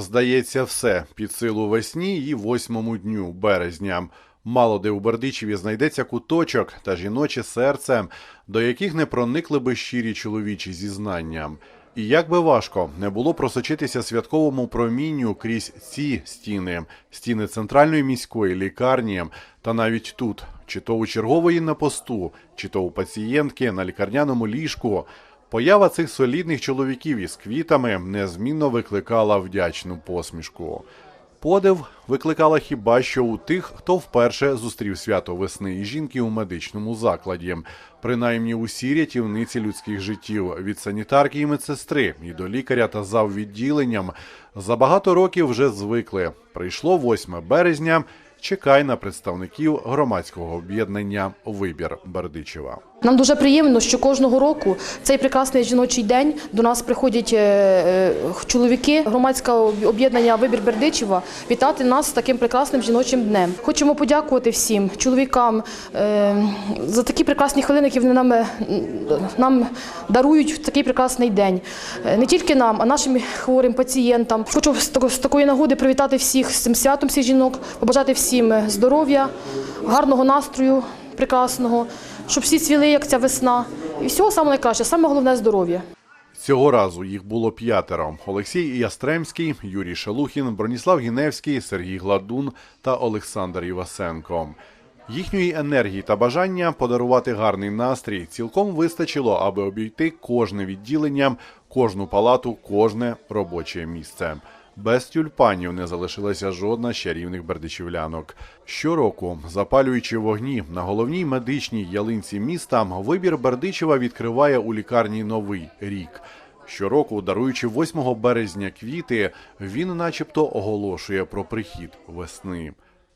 Здається, все під силу весні і восьмому дню березня. Мало де у Бердичеві знайдеться куточок та жіноче серце, до яких не проникли би щирі чоловічі зізнання. І як би важко не було просочитися святковому промінню крізь ці стіни, стіни центральної міської лікарні, та навіть тут, чи то у чергової на посту, чи то у пацієнтки на лікарняному ліжку. Поява цих солідних чоловіків із квітами незмінно викликала вдячну посмішку. Подив викликала хіба що у тих, хто вперше зустрів свято весни і жінки у медичному закладі, принаймні усі рятівниці людських життів від санітарки і медсестри і до лікаря та заввідділенням за багато років вже звикли. Прийшло 8 березня. Чекай на представників громадського об'єднання Вибір Бердичева. Нам дуже приємно, що кожного року цей прекрасний жіночий день до нас приходять е, е, чоловіки громадського об'єднання Вибір Бердичева вітати нас з таким прекрасним жіночим днем. Хочемо подякувати всім чоловікам е, за такі прекрасні хвилини, які вони нам, нам дарують в такий прекрасний день. Не тільки нам, а нашим хворим пацієнтам. Хочу з такої нагоди привітати всіх з цим святом всіх жінок, побажати всім здоров'я, гарного настрою прекрасного, щоб всі цвіли, як ця весна. І всього самого найкраще, саме головне здоров'я. Цього разу їх було п'ятеро: Олексій Ястремський, Юрій Шелухін, Броніслав Гіневський, Сергій Гладун та Олександр Івасенко. Їхньої енергії та бажання подарувати гарний настрій цілком вистачило, аби обійти кожне відділення, кожну палату, кожне робоче місце. Без тюльпанів не залишилася жодна з чарівних бердичівлянок. Щороку, запалюючи вогні на головній медичній ялинці міста, вибір Бердичева відкриває у лікарні новий рік. Щороку, даруючи 8 березня квіти, він начебто оголошує про прихід весни.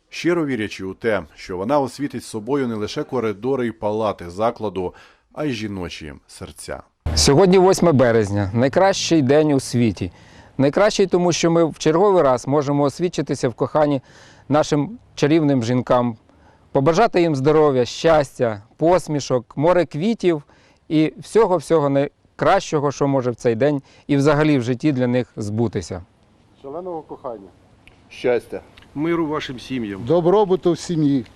Щиро вірячи у те, що вона освітить собою не лише коридори й палати закладу, а й жіночі серця. Сьогодні 8 березня, найкращий день у світі. Найкращий, тому що ми в черговий раз можемо освідчитися в коханні нашим чарівним жінкам, побажати їм здоров'я, щастя, посмішок, море квітів і всього-всього найкращого, що може в цей день і взагалі в житті для них збутися. Шаленого кохання. Щастя! Миру вашим сім'ям. Добробуту в сім'ї.